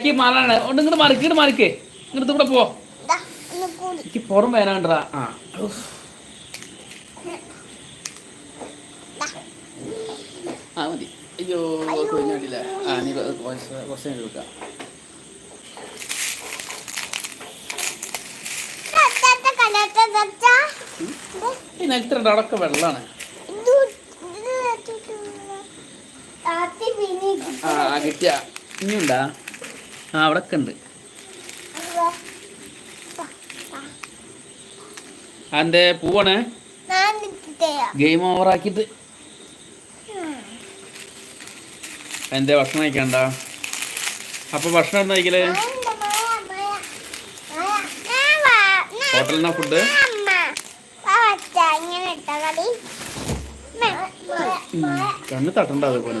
ഈ മാറാണ് ഉണ്ട് ഇങ്ങോട്ട് മറിക്ക് ഇങ്ങോട്ട് മറിക്ക് ഇങ്ങോട്ട് കൂടെ പോ. എനിക്ക് പുറം വേനാണ്ടാ ആ. ആ മതി. അയ്യോ കുഞ്ഞാടില്ല ആ നീ കുറച്ച് നേരം എടുക്കാം. നിലത്തിരണ്ട് അടക്ക വെള്ളമാണ് ആ, കിട്ടിയ. ഇനിയുണ്ടാ? ആ അവിടെ ഒക്കെ ഉണ്ട് അതെ പൂവാണ്. ഗെയിം ഓവർ ആക്കിട്ട് എന്റെ ഭക്ഷണം കഴിക്കണ്ട? അപ്പൊ ഭക്ഷണം എന്താ കഴിക്കൽ? ഹോട്ടലിൽ നിന്നാ ഫുഡ്. കണ്ണ് തട്ടണ്ട അതുപോലെ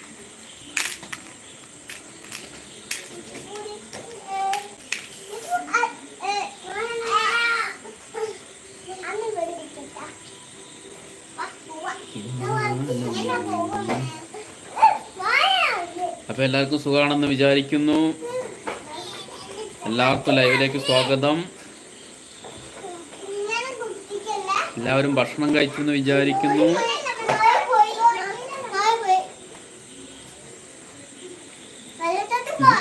അപ്പൊ എല്ലാവർക്കും സുഖമാണെന്ന് വിചാരിക്കുന്നു. എല്ലാവർക്കും ലൈവിലേക്ക് സ്വാഗതം. എല്ലാവരും ഭക്ഷണം കഴിച്ചു എന്ന് വിചാരിക്കുന്നു.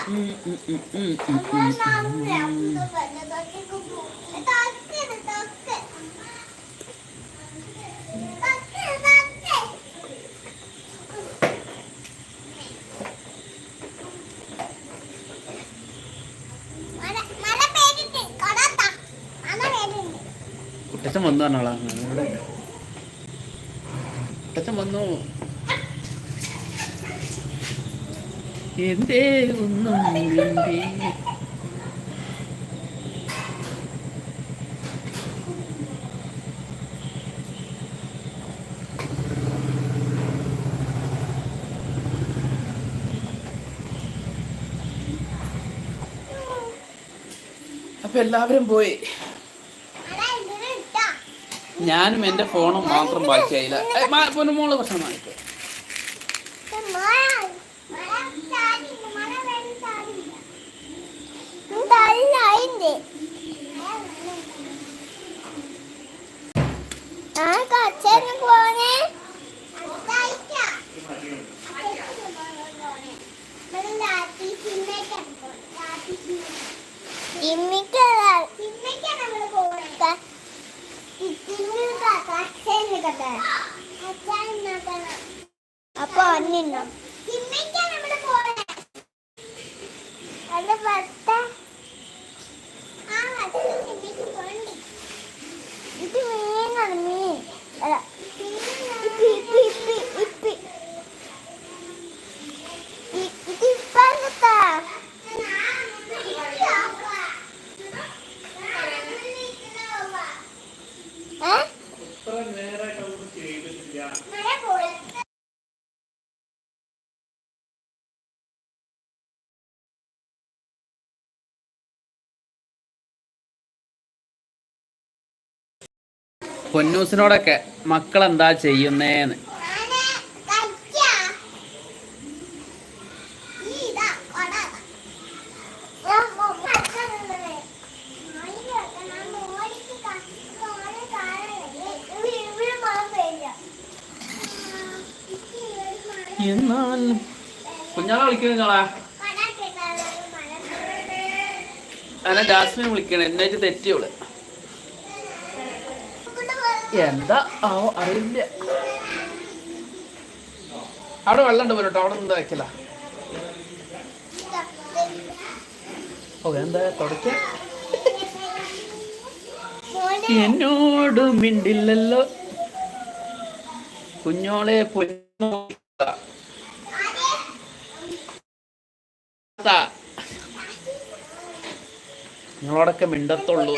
ഉം, ഉം, ഉം, ഉം, ഉം, ഉം. കുട്ടച്ചൻ വന്നു പറഞ്ഞോളാ ഇവിടെ വന്നു. എന്തേ ഒന്നും മിണ്ടി? അപ്പൊ എല്ലാവരും പോയി. ഞാനും എന്റെ ഫോണും മാത്രം ബാക്കിയായില്ല. പൊന്നുമോൾ ഭക്ഷണം വാങ്ങിക്കോ. അപ്പൊ അന്നിന്നോ അത് പത്ത ഇത് മീനാണ് മീൻ അല്ല ഇപ്പി ഇക്ക് മക്കൾ എന്താ എന്നാൽ കുഞ്ഞാളെ വിളിക്കുന്ന നിങ്ങളാ. അല്ല വിളിക്കണേ. എന്നായിട്ട് തെറ്റിയോളെ എന്താ ആവോ അറിയില്ല അവിടെ വെള്ളം ഉണ്ട് പോരട്ടോ അവിടെ എന്താ വെക്കല ഇതാ. ഓ എന്താ തുടക്ക എന്നോട് മിണ്ടില്ലല്ലോ കുഞ്ഞോളെ നിങ്ങളോടൊക്കെ മിണ്ടത്തുള്ളൂ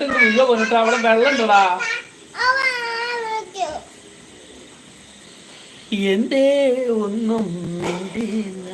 ഇങ്ങ് വീഴ പോന്നിട്ട് അവിടെ വെള്ളം ഉണ്ടോടാ? എന്തേ ഒന്നും മിണ്ടിയില്ല